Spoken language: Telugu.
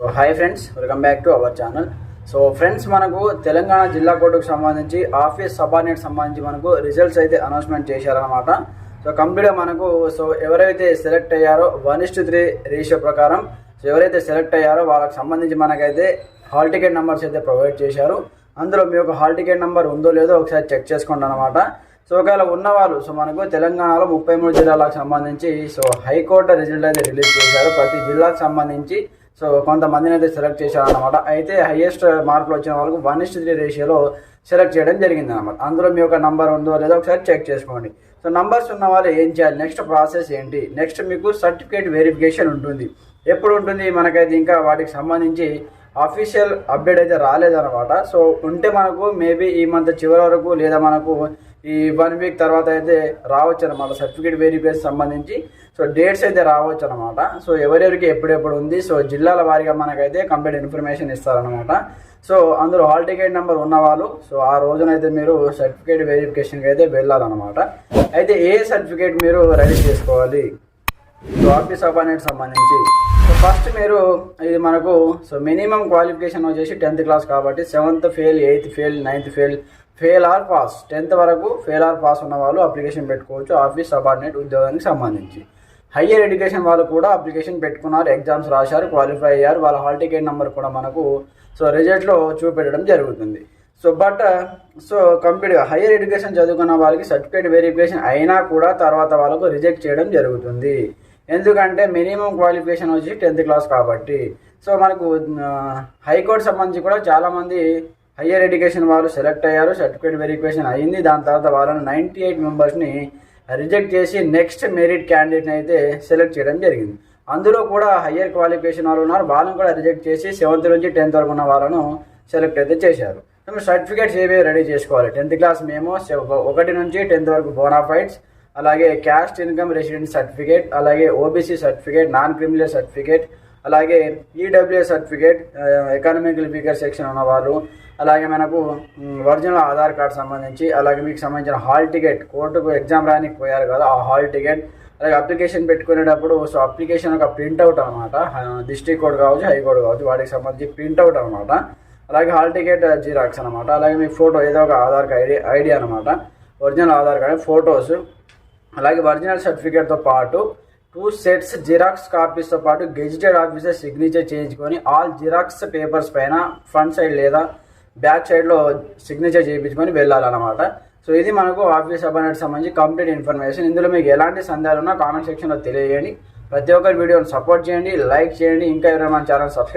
So hi friends welcome back to our channel so friends మనకు తెలంగాణ జిల్లా కోర్టుకు సంబంధించి ఆఫీస్ సబార్డినేట్ సంబంధించి మనకు రిజల్ట్స్ అయితే అనౌన్స్మెంట్ చేశారనమాట సో కంప్లీట్గా మనకు సో ఎవరైతే సెలెక్ట్ అయ్యారో వన్ ఇస్ త్రీ రేషియో ప్రకారం సో ఎవరైతే సెలెక్ట్ అయ్యారో వాళ్ళకి సంబంధించి మనకైతే హాల్ టికెట్ నెంబర్స్ అయితే ప్రొవైడ్ చేశారు. అందులో మీ యొక్క హాల్ టికెట్ నెంబర్ ఉందో లేదో ఒకసారి చెక్ చేసుకోండి అనమాట సో ఒకవేళ ఉన్నవాళ్ళు సో మనకు తెలంగాణలో ముప్పై మూడు జిల్లాలకు సంబంధించి సో హైకోర్టు రిజల్ట్ అయితే రిలీజ్ చేశారు. ప్రతి జిల్లాకు సంబంధించి సో కొంతమందిని అయితే సెలెక్ట్ చేశారనమాట అయితే హయ్యెస్ట్ మార్కులు వచ్చిన వాళ్ళకు వన్ ఇస్ త్రీ రేషియోలో సెలెక్ట్ చేయడం జరిగింది అనమాట అందులో మీ యొక్క నంబర్ ఉందో లేదో ఒకసారి చెక్ చేసుకోండి. సో నంబర్స్ ఉన్న వాళ్ళు ఏం చేయాలి? నెక్స్ట్ ప్రాసెస్ ఏంటి? నెక్స్ట్ మీకు సర్టిఫికేట్ వెరిఫికేషన్ ఉంటుంది. ఎప్పుడు ఉంటుంది? మనకైతే ఇంకా వాటికి సంబంధించి అఫీషియల్ అప్డేట్ అయితే రాలేదన్నమాట. సో ఉంటే మనకు మేబీ ఈ మంత్ చివరి వరకు లేదా మనకు ఈ వన్ వీక్ తర్వాత అయితే రావచ్చు అనమాట సర్టిఫికేట్ వెరిఫికేషన్ సంబంధించి. సో డేట్స్ అయితే రావచ్చు అనమాట సో ఎవరెవరికి ఎప్పుడెప్పుడు ఉంది. సో జిల్లాల వారీగా మనకైతే కంప్లీట్ ఇన్ఫర్మేషన్ ఇస్తారనమాట సో అందులో హాల్ టికెట్ నెంబర్ ఉన్నవాళ్ళు సో ఆ రోజునైతే మీరు సర్టిఫికేట్ వెరిఫికేషన్కి అయితే వెళ్ళాలన్నమాట. అయితే ఏ సర్టిఫికేట్ మీరు రెడీ చేసుకోవాలి? సో ఆఫీస్ అపాయింట్మెంట్ సంబంధించి. సో ఫస్ట్ మీరు ఇది మనకు సో మినిమం క్వాలిఫికేషన్ వచ్చేసి టెన్త్ క్లాస్ కాబట్టి seventh fail eighth fail ninth fail fail or pass tenth వరకు ఫెయిల్ ఆర్ పాస్ ఉన్న వాళ్ళు అప్లికేషన్ పెట్టుకోవచ్చు ఆఫీస్ సబార్డినేట్ ఉద్యోగానికి సంబంధించి. హయ్యర్ ఎడ్యుకేషన్ వాళ్ళు కూడా అప్లికేషన్ పెట్టుకున్నారు ఎగ్జామ్స్ రాశారు క్వాలిఫై అయ్యారు వాళ్ళ హాల్ టికెట్ నెంబర్ కూడా మనకు సో రిజల్ట్లో చూపెట్టడం జరుగుతుంది. సో బట్ సో కంప్లీట్గా హయ్యర్ ఎడ్యుకేషన్ చదువుకున్న వాళ్ళకి సర్టిఫికేట్ వెరిఫికేషన్ అయినా కూడా తర్వాత వాళ్ళకు రిజెక్ట్ చేయడం జరుగుతుంది. ఎందుకంటే మినిమం క్వాలిఫికేషన్ వచ్చి టెన్త్ క్లాస్ కాబట్టి. సో మనకు హైకోర్టు సంబంధించి కూడా చాలామంది హయ్యర్ ఎడ్యుకేషన్ వాళ్ళు సెలెక్ట్ అయ్యారు సర్టిఫికేట్ వెరిఫికేషన్ అయ్యింది దాని తర్వాత వాళ్ళని నైంటీ ఎయిట్ మెంబర్స్ని రిజెక్ట్ చేసి నెక్స్ట్ మెరిట్ క్యాండిడేట్ని అయితే సెలెక్ట్ చేయడం జరిగింది. అందులో కూడా హయ్యర్ క్వాలిఫికేషన్ వాళ్ళు ఉన్నారు. వాళ్ళని కూడా రిజెక్ట్ చేసి సెవెంత్ నుంచి టెన్త్ వరకు ఉన్న వాళ్ళను సెలెక్ట్ అయితే చేశారు. సర్టిఫికేట్స్ ఏవి రెడీ చేసుకోవాలి? టెన్త్ క్లాస్ మేము ఒకటి నుంచి టెన్త్ వరకు బోనాఫైడ్స్ అలాగే క్యాస్ట్ ఇన్కమ్ రెసిడెంట్ సర్టిఫికేట్ అలాగే OBC certificate non criminal certificate అలాగే EWS certificate economical weaker section ఉన్న వాళ్ళు అలాగే మనకు ఒరిజినల్ ఆధార్ కార్డ్ సంబంధించి అలాగే మీకు సంబంధించిన హాల్ టికెట్ కోర్టుకు ఎగ్జామ్ రానికి పోయారు కదా ఆ హాల్ టికెట్ అలాగే అప్లికేషన్ పెట్టుకునేటప్పుడు సో అప్లికేషన్ ఒక ప్రింట్అవుట్ అనమాట డిస్ట్రిక్ట్ కోర్ట్ కావచ్చు హైకోర్టు కావచ్చు వాటికి సంబంధించి ప్రింట్అవుట్ అనమాట అలాగే హాల్ టికెట్ uh, జిరాక్స్ అనమాట అలాగే మీ ఫోటో ఏదో ఒక ఆధార్ ఐడి ఐడి అనమాట ఒరిజినల్ ఆధార్ కార్డ్ ఫొటోస్ అలాగే ఒరిజినల్ సర్టిఫికేట్తో పాటు టూ సెట్స్ జిరాక్స్ కాపీస్తో పాటు గెజిటెడ్ ఆఫీసర్ సిగ్నేచర్ చేయించుకొని ఆల్ జిరాక్స్ పేపర్స్ పైన ఫ్రంట్ సైడ్ లేదా బ్యాక్ సైడ్లో సిగ్నేచర్ చేయించుకొని వెళ్ళాలన్నమాట. సో ఇది మనకు ఆఫీస్ అబ్బాయికి సంబంధించి కంప్లీట్ ఇన్ఫర్మేషన్ ఇందులో మీకు ఎలాంటి సందేహాలు ఉన్నా కామెంట్ సెక్షన్లో తెలియజేయండి. ప్రతి ఒక్కరి వీడియోని సపోర్ట్ చేయండి లైక్ చేయండి. ఇంకా ఎవరైనా మన ఛానల్ సబ్స్క్రైబ్